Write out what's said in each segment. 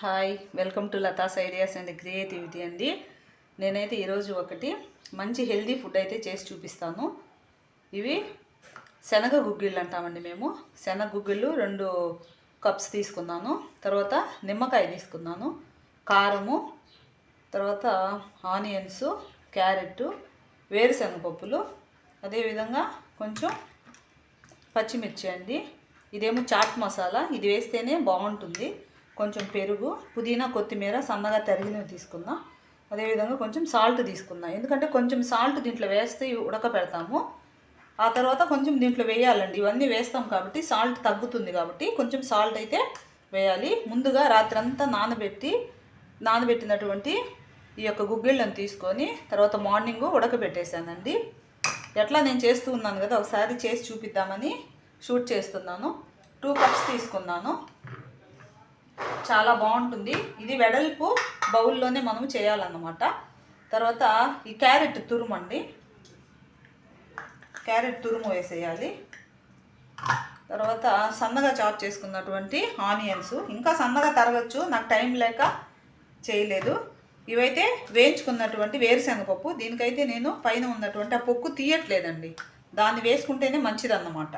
Hi welcome to Latha's ideas and creativity అండి. నేనైతే ఈరోజు ఒకటి మంచి హెల్దీ ఫుడ్ అయితే చేసి చూపిస్తాను. ఇవి శనగ గుగ్గిళ్ళు అంటామండి మేము. శనగ గుగ్గిళ్ళు రెండు కప్స్ తీసుకున్నాను. తర్వాత నిమ్మకాయ తీసుకున్నాను. కారము తర్వాత ఆనియన్స్ క్యారెట్ వేరుశనగ పప్పులు అదేవిధంగా కొంచెం పచ్చిమిర్చి అండి. ఇదేమో చాట్ మసాలా. ఇది వేస్తేనే బాగుంటుంది. కొంచెం పెరుగు పుదీనా కొత్తిమీర సన్నగా తరిగినవి తీసుకుందాం. అదేవిధంగా కొంచెం సాల్ట్ తీసుకుందాం. ఎందుకంటే కొంచెం సాల్ట్ దీంట్లో వేస్తే ఉడకబెడతాము ఆ తర్వాత కొంచెం దీంట్లో వేయాలండి. ఇవన్నీ వేస్తాం కాబట్టి సాల్ట్ తగ్గుతుంది కాబట్టి కొంచెం సాల్ట్ అయితే వేయాలి. ముందుగా రాత్రంతా నానబెట్టి నానబెట్టినటువంటి ఈ యొక్క గుగ్గిళ్ళను తీసుకొని తర్వాత మార్నింగ్ ఉడకబెట్టేశానండి. ఎట్లా నేను చేస్తూ ఉన్నాను కదా ఒకసారి చేసి చూపిద్దామని షూట్ చేస్తున్నాను. టూ కప్స్ తీసుకున్నాను. చాలా బాగుంటుంది. ఇది వెడల్పు బౌల్లోనే మనం చేయాలన్నమాట. తర్వాత ఈ క్యారెట్ తురుము అండి. క్యారెట్ తురుము వేసేయాలి. తర్వాత సన్నగా చాప్ చేసుకున్నటువంటి ఆనియన్స్. ఇంకా సన్నగా తరగచ్చు నాకు టైం లేక చేయలేదు. ఇవైతే వేయించుకున్నటువంటి వేరుశనగపప్పు. దీనికైతే నేను పైన ఉన్నటువంటి ఆ పొక్కు తీయట్లేదండి. దాన్ని వేసుకుంటేనే మంచిదన్నమాట.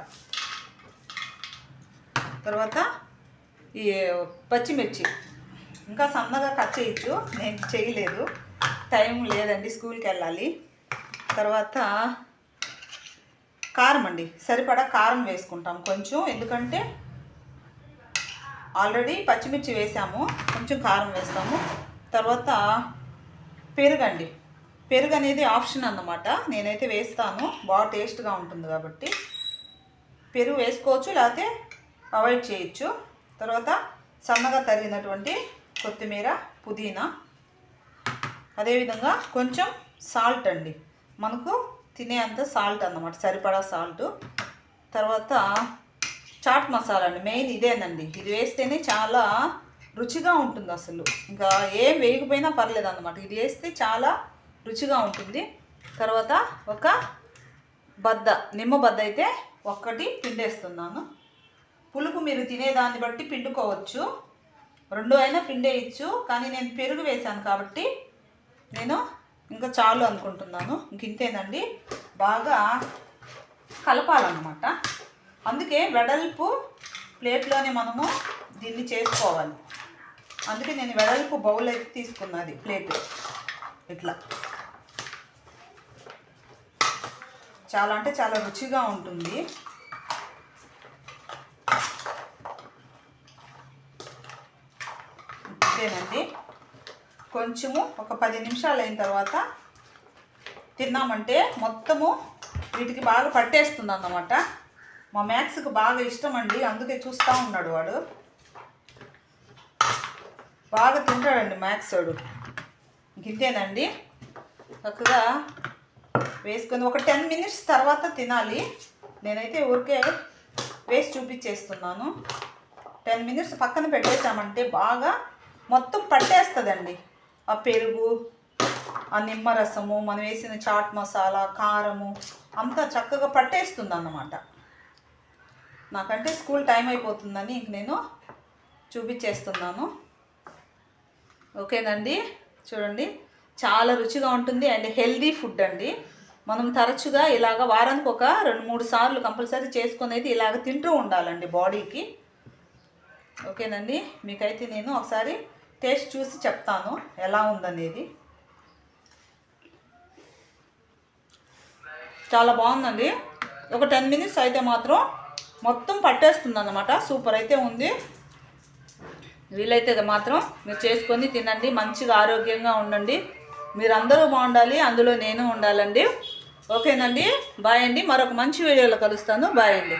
తర్వాత ఈ పచ్చిమిర్చి. ఇంకా సన్నగా కట్ చేయొచ్చు. నేను చేయలేదు. టైం లేదండి స్కూల్కి వెళ్ళాలి. తర్వాత కారం అండి. సరిపడా కారం వేసుకుంటాం కొంచెం. ఎందుకంటే ఆల్రెడీ పచ్చిమిర్చి వేసాము. కొంచెం కారం వేస్తాము. తర్వాత పెరుగండి. పెరుగు అనేది ఆప్షన్ అన్నమాట. నేనైతే వేస్తాను. బాగా టేస్ట్గా ఉంటుంది కాబట్టి. పెరుగు వేసుకోవచ్చు లేకపోతే అవాయిడ్ చేయొచ్చు. తర్వాత సన్నగా తరిగినటువంటి కొత్తిమీర పుదీనా. అదేవిధంగా కొంచెం సాల్ట్ అండి. మనకు తినే అంత సాల్ట్ అన్నమాట సరిపడా సాల్ట్. తర్వాత చాట్ మసాలా అండి మెయిన్ ఇదేనండి. ఇది వేస్తేనే చాలా రుచిగా ఉంటుంది అసలు. ఇంకా ఏం వేయకపోయినా పర్లేదు అన్నమాట. ఇది వేస్తే చాలా రుచిగా ఉంటుంది. తర్వాత ఒక బద్ద నిమ్మ బద్ద అయితే ఒక్కటి పిండేస్తున్నాను. పులుపు మీరు తినేదాన్ని బట్టి పిండుకోవచ్చు. రెండు అయినా పిండేయచ్చు కానీ నేను పెరుగు వేశాను కాబట్టి నేను ఇంకా చాలు అనుకుంటున్నాను. ఇంక ఇంతేనండి. బాగా కలపాలన్నమాట. అందుకే వెడల్పు ప్లేట్లోనే మనము దీన్ని చేసుకోవాలి. అందుకే నేను వెడల్పు బౌల్ అయితే తీసుకున్నది ప్లేట్. ఇట్లా. చాలా అంటే చాలా రుచిగా ఉంటుంది. ఇంతేనండి కొంచెము ఒక పది నిమిషాలు అయిన తర్వాత తిన్నామంటే మొత్తము వీటికి బాగా పట్టేస్తుంది అన్నమాట మా మ్యాథ్స్కి బాగా ఇష్టం అండి అందుకే చూస్తూ ఉన్నాడు వాడు. బాగా తింటాడండి మ్యాథ్స్ వాడు. ఇంతేనండి చక్కగా వేసుకొని ఒక టెన్ మినిట్స్ తర్వాత తినాలి. నేనైతే ఊరికే వేసి చూపించేస్తున్నాను. టెన్ మినిట్స్ పక్కన పెట్టేసామంటే బాగా మొత్తం పట్టేస్తుందండి. ఆ పెరుగు ఆ నిమ్మరసము మనం వేసిన చాట్ మసాలా కారము అంతా చక్కగా పట్టేస్తుంది అన్నమాట నాకంటే స్కూల్ టైం అయిపోతుందని ఇంక నేను చూపించేస్తున్నాను. ఓకేనండి? చూడండి. చాలా రుచిగా ఉంటుంది అండ్ హెల్దీ ఫుడ్ అండి. మనం తరచుగా ఇలాగ వారానికి ఒక రెండు మూడు సార్లు కంపల్సరీ చేసుకునేది ఇలాగ తింటూ ఉండాలండి బాడీకి. ఓకేనండి? మీకైతే నేను ఒకసారి టేస్ట్ చూసి చెప్తాను ఎలా ఉందనేది. చాలా బాగుందండి. ఒక టెన్ మినిట్స్ అయితే మాత్రం మొత్తం పట్టేస్తుంది అన్నమాట సూపర్ అయితే ఉంది. వీలైతే మాత్రం మీరు చేసుకొని తినండి. మంచిగా ఆరోగ్యంగా ఉండండి. మీరందరూ బాగుండాలి అందులో నేను ఉండాలండి. ఓకేనండి. బాయ్ అండి. మరొక మంచి వీడియోలో కలుస్తాను. బాయ్ అండి.